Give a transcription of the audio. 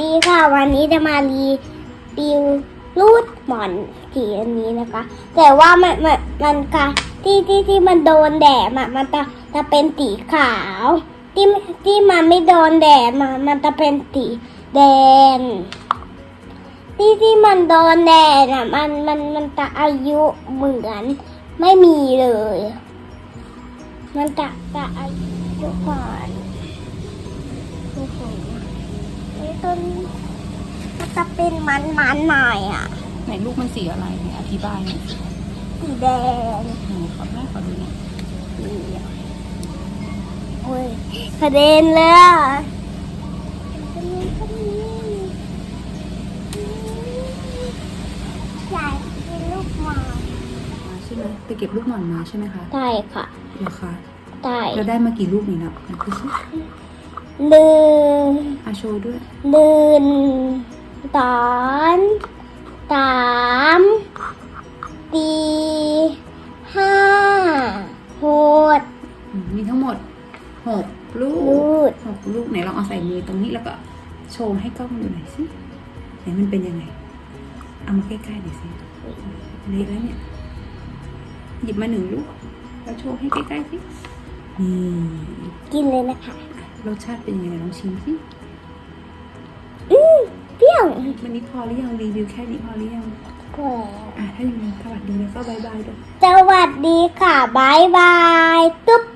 ดีค่ะ วันนี้จะมารีวิวรูดหมอนสีอันนี้นะคะ แต่ว่ามันมันมันค่ะที่ที่ที่มันโดนแดดอะมันจะจะเป็นสีขาวที่ที่มันไม่โดนแดดมันมันจะเป็นสีแดงที่ที่มันโดนแดดอะมันมันมันจะอายุเหมือน ไม่มีเลย มันจะจะอายุก่อน ต้นมันจะเป็นมันมันๆหน่อยอะ ไหนลูกมันสีอะไรเนี่ยอธิบายหน่อยสีแดงหนูขอแม่ขอดูหน่อยโอ้ยกระเด็นเลยอะกระเด็นกระเด็นใส่เป็นลูกหมามาใช่ไหมไปเก็บลูกหม่อนมาใช่ไหมคะใช่ค่ะเหรอคะใช่เราได้มากี่ลูกนี่นะไหนดูสิ หนึ่งอาโชว์ด้วยหนึ่งสองสามสี่ห้าหกอืมมีทั้งหมดหกลูลูกดหกลูกไหนลองเอาใส่มือตรงนี้แล้วก็โชว์ให้กล้องดูหน่อยสิไหนมันเป็นยังไง เอามาใกล้ๆหน่อยสิเละแล้วเนี่ย หยิบมาหนึ่งลูกแล้วโชว์ให้ใกล้ๆสินี่ กินเลยนะคะ รสชาติเป็นยังไงลองชิมสิอืมเปรี้ยววันนี้พอหรือยังรีวิวแค่นี้พอหรือยังกว่าอะถ้าอย่างนั้นสวัสดีแล้วก็บายบายด้วยสวัสดีค่ะบายบายตุ๊บตุ๊บ